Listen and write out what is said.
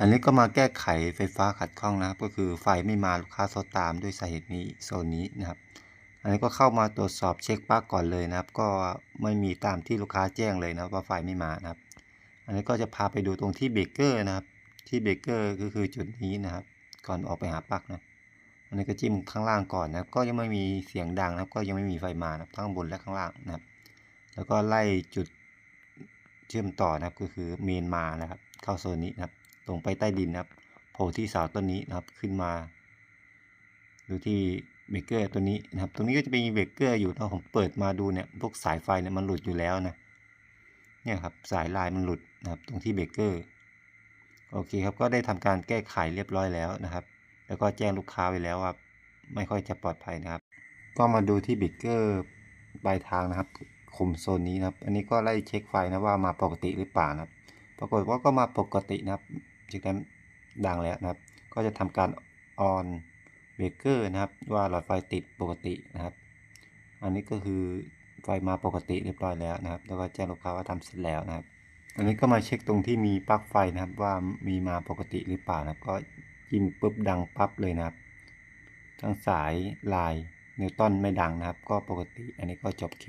อันนี้ก็มาแก้ไขไฟฟ้าขัดข้องนะครับ ก็คือไฟไม่มาลูกค้าโทรตามด้วยสาเหตุนี้โซนนี้นะครับ อันนี้ก็เข้ามาตรวจสอบเช็คปลั๊กก่อนเลยนะครับ ก็ไม่มีตามที่ลูกค้าแจ้งเลยนะว่าไฟไม่มานะครับ อันนี้ก็จะพาไปดูตรงที่เบรกเกอร์นะครับ ที่เบรกเกอร์ก็คือจุดนี้นะครับ ก่อนออกไปหาปลั๊กนะอันนี้ก็จิ้มข้างล่างก่อนนะครับ ก็ยังไม่มีเสียงดังนะครับ ก็ยังไม่มีไฟมานะครับทั้งบนและข้างล่างนะครับ แล้วก็ไล่จุดเชื่อมต่อนะครับก็คือเมนมานะครับ เข้าโซนนี้นะครับ ลงไปใต้ดินนะครับโผล่ที่เสาต้นนี้นะครับขึ้นมา ดูที่เบรกเกอร์ตัวนี้นะครับ ตรงนี้ก็จะมีเบรกเกอร์อยู่ถ้าผมเปิดมาดูเนี่ยพวกสายไฟเนี่ยมันหลุดอยู่แล้วนะเนี่ยครับสายลายมันหลุดนะครับตรงที่เบรกเกอร์โอเคครับก็ได้ทำการแก้ไขเรียบร้อยแล้วนะครับ แล้วก็แจ้งลูกค้าไว้แล้วว่าไม่ค่อยจะปลอดภัยนะครับ ก็มาดูที่เบรกเกอร์ปลายทางนะครับคุมโซนนี้นะครับ อันนี้ก็ไล่เช็คไฟนะว่ามาปกติหรือเปล่านะครับ ปรากฏว่าก็มาปกตินะครับ จากนั้นดังแล้วนะครับ ก็จะทำการออนเบรกเกอร์นะครับ ว่าหลอดไฟติดปกตินะครับ อันนี้ก็คือไฟมาปกติเรียบร้อยแล้วนะครับ แล้วก็แจ้งลูกค้าว่าทำเสร็จแล้วนะครับ อันนี้ก็มาเช็คตรงที่มีปลั๊กไฟนะครับ ว่ามีมาปกติหรือเปล่านะครับ ก็จิ้มปุ๊บดังปั๊บเลยนะครับ ทั้งสายลายนิวตันไม่ดังนะครับ ก็ปกติ อันนี้ก็จบเคส